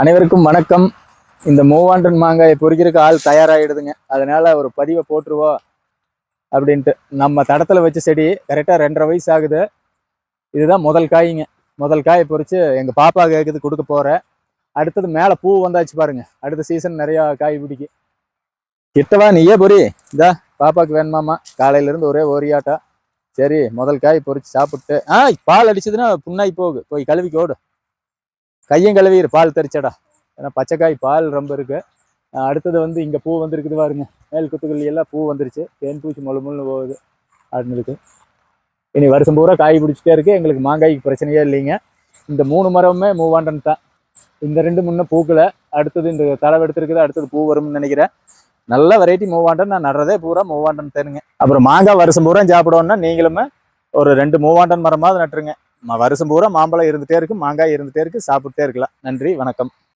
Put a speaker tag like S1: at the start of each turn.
S1: அனைவருக்கும் வணக்கம். இந்த மூவாண்டன் மாங்காயை பொறிக்கிறதுக்கு ஆள் தயாராகிடுதுங்க. அதனால ஒரு பதிவை போட்டுருவோம் அப்படின்ட்டு. நம்ம தடத்துல வச்ச செடி கரெக்டாக ரெண்டரை வயசு ஆகுது. இதுதான் முதல் காய்ங்க. முதல் காயை பொறிச்சு எங்கள் பாப்பா கேட்குது கொடுக்க போகிறேன் அடுத்தது மேலே பூ வந்தாச்சு பாருங்க. அடுத்த சீசன் நிறையா காய் பிடிக்கும் கிட்டவா நீயே பொறி. இதா பாப்பாக்கு வேணுமாமா காலையிலேருந்து ஒரே ஓரியாட்டா. சரி முதல் காய் பொறிச்சு சாப்பிட்டு. ஆ பால் அடிச்சதுன்னா புண்ணாய் போகு. போய் கழுவிக்கு ஓடு கையும் கழுவிடு பால் தெரிச்சடா ஏன்னா பச்சைக்காய் பால் ரொம்ப இருக்கு. அடுத்தது வந்து இங்கே பூ வந்திருக்குது பாருங்க. மேல் குத்துக்கள்ளி எல்லாம் பூ வந்துருச்சு. தேன் பூச்சி முழு முழு போகுது அப்படின்னு இனி வருஷம் பூரா காய் பிடிச்சிட்டே இருக்கு. எங்களுக்கு மாங்காய்க்கு பிரச்சனையே இல்லைங்க. இந்த மூணு மரமுமே மூவாண்டன் தான் இந்த ரெண்டு முன்ன பூக்களை அடுத்தது இந்த தலை எடுத்துருக்குது. அடுத்தது பூ வரும்னு நினைக்கிறேன். நல்ல வெரைட்டி மூவாண்டன் நான் நடுறதே பூரா மூவாண்டன் தேனுங்க அப்புறம் மாங்காய் வருஷம் பூரா சாப்பிடணும்னா நீங்களுமே ஒரு ரெண்டு மூவாண்டன் மரமாவது நட்டுருங்க. வருஷம் பூரா மாம்பழம் இருந்துட்டே இருக்கு மாங்காய் இருந்துட்டே இருக்கு சாப்பிட்டே இருக்கலாம். நன்றி வணக்கம்.